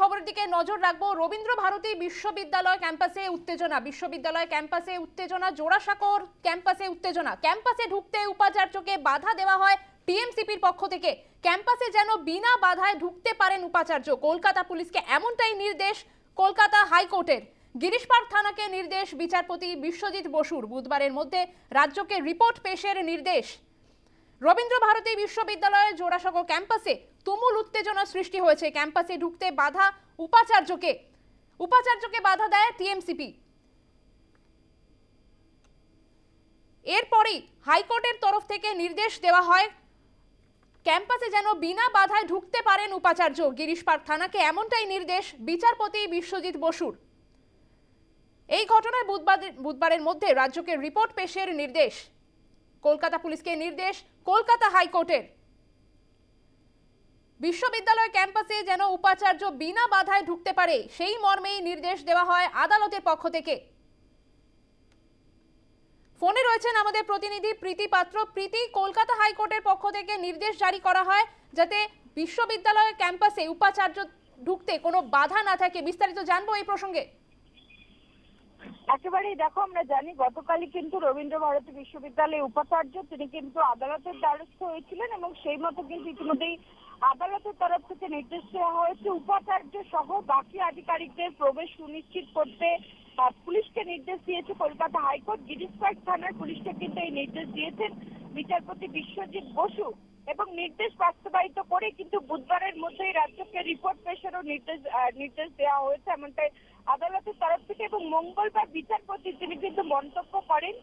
খবরের দিকে নজর রাখব। রবীন্দ্র ভারতী বিশ্ববিদ্যালয় ক্যাম্পাসে উত্তেজনা। বিশ্ববিদ্যালয় ক্যাম্পাসে উত্তেজনা, জোড়াসাঁকোর ক্যাম্পাসে উত্তেজনা। ক্যাম্পাসে ঢুকতে উপাচার্যকে বাধা দেওয়া হয় টিএমসিপির পক্ষ থেকে। ক্যাম্পাসে যেন বিনা বাধায় ঢুকতে পারেন উপাচার্য। কলকাতা পুলিশকে এমনটাই নির্দেশ কলকাতা হাইকোর্টের। গিরিশ থানাকে নির্দেশ বিচারপতি বিশ্বজিৎ বসুর। বুধবারের মধ্যে রাজ্যকে রিপোর্ট পেশের নির্দেশ। রবীন্দ্র ভারতী বিশ্ববিদ্যালয়ের জোড়াসাঁকো ক্যাম্পাসে তুমুল উত্তেজনা সৃষ্টি হয়েছে। ক্যাম্পাসে ঢুকতে বাধা উপাচার্যকে উপাচার্যকে বাধা দেয় টিএমসিপি। এরপরেই হাইকোর্টের তরফ থেকে নির্দেশ দেওয়া হয়, ক্যাম্পাসে যেন বিনা বাধায় ঢুকতে পারেন উপাচার্য। গিরিশ পার্ক থানাকে এমনটাই নির্দেশ বিচারপতি বিশ্বজিৎ বসুর। এই ঘটনায় বুধবার, বুধবারের মধ্যে রাজ্যকে রিপোর্ট পেশের নির্দেশ। কলকাতা পুলিশকে নির্দেশ, কলকাতা হাইকোর্টের। বিশ্ববিদ্যালয় ক্যাম্পাসে যেন উপাচার্য বিনা বাধায় ঢুকতে পারে, সেই মর্মেই নির্দেশ দেওয়া হয় আদালতের পক্ষ থেকে। ফোনে রয়েছেন আমাদের প্রতিনিধি প্রীতি পাত্র। প্রীতি, কলকাতা হাইকোর্টের পক্ষ থেকে নির্দেশ জারি করা হয় যাতে বিশ্ববিদ্যালয়ের ক্যাম্পাসে উপাচার্য ঢুকতে কোনো বাধা না থাকে। বিস্তারিত জানব এই প্রসঙ্গে। একেবারেই দেখো, আমরা জানি গতকালই কিন্তু রবীন্দ্র ভারতী বিশ্ববিদ্যালয়ের উপাচার্য, তিনি কিন্তু আদালতের দ্বারস্থ হয়েছিলেন এবং সেই মতো কিন্তু ইতিমধ্যেই আদালতের তরফ থেকে নির্দেশ দেওয়া হয়েছে, উপাচার্য সহ বাকি আধিকারিকদের প্রবেশ সুনিশ্চিত করতে। পুলিশকে নির্দেশ দিয়েছে কলকাতা হাইকোর্ট গিরিশ থানার পুলিশকে কিন্তু এই নির্দেশ দিয়েছেন বিচারপতি বিশ্বজিৎ বসু। এবং নির্দেশ বাস্তবায়িত করে কিন্তু বুধবারের মধ্যেই রাজ্যকে রিপোর্ট পেশেরও নির্দেশ নির্দেশ দেওয়া হয়েছে, এমনটাই আদালতের তরফ থেকে এবং মঙ্গলবার বিচারপতি তিনি কিন্তু মন্তব্য করেন,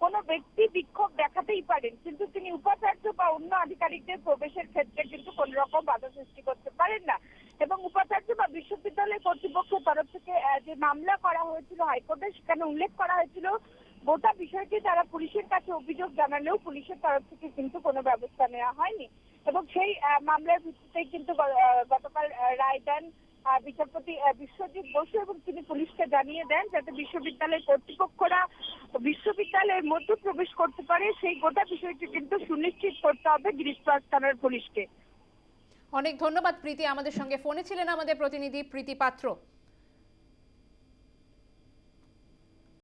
কোন ব্যক্তি বিক্ষোভ দেখাতেই পারেন, কিন্তু তিনি উপাচার্য বা অন্য আধিকারিকদের প্রবেশের ক্ষেত্রে কিন্তু কোন রকম বাধা সৃষ্টি করতে পারেন না। এবং উপাচার্য বা বিশ্ববিদ্যালয় কর্তৃপক্ষের তরফ থেকে যে মামলা করা হয়েছিল হাইকোর্টে, সেখানে উল্লেখ করা হয়েছিল গোটা বিষয়টি তারা পুলিশের কাছে অভিযোগ জানালেও পুলিশের তরফ থেকে কিন্তু কোনো ব্যবস্থা নেওয়া হয়নি। এবং সেই মামলার ভিত্তিতেই কিন্তু গতকাল রায় দেন বিচারপতি বিশ্বজিৎ বসু এবং তিনি পুলিশকে জানিয়ে দেন যাতে বিশ্ববিদ্যালয়ের কর্তৃপক্ষরা বিশ্ববিদ্যালয়ের মধ্যে প্রবেশ করতে পারে। সেই গোটা বিষয়টি কিন্তু সুনিশ্চিত করতে হবে গিরিশ পার্ক থানার পুলিশকে। অনেক ধন্যবাদ, প্রীতি। আমাদের সঙ্গে ফোনে ছিলেন আমাদের প্রতিনিধি প্রীতি পাত্র।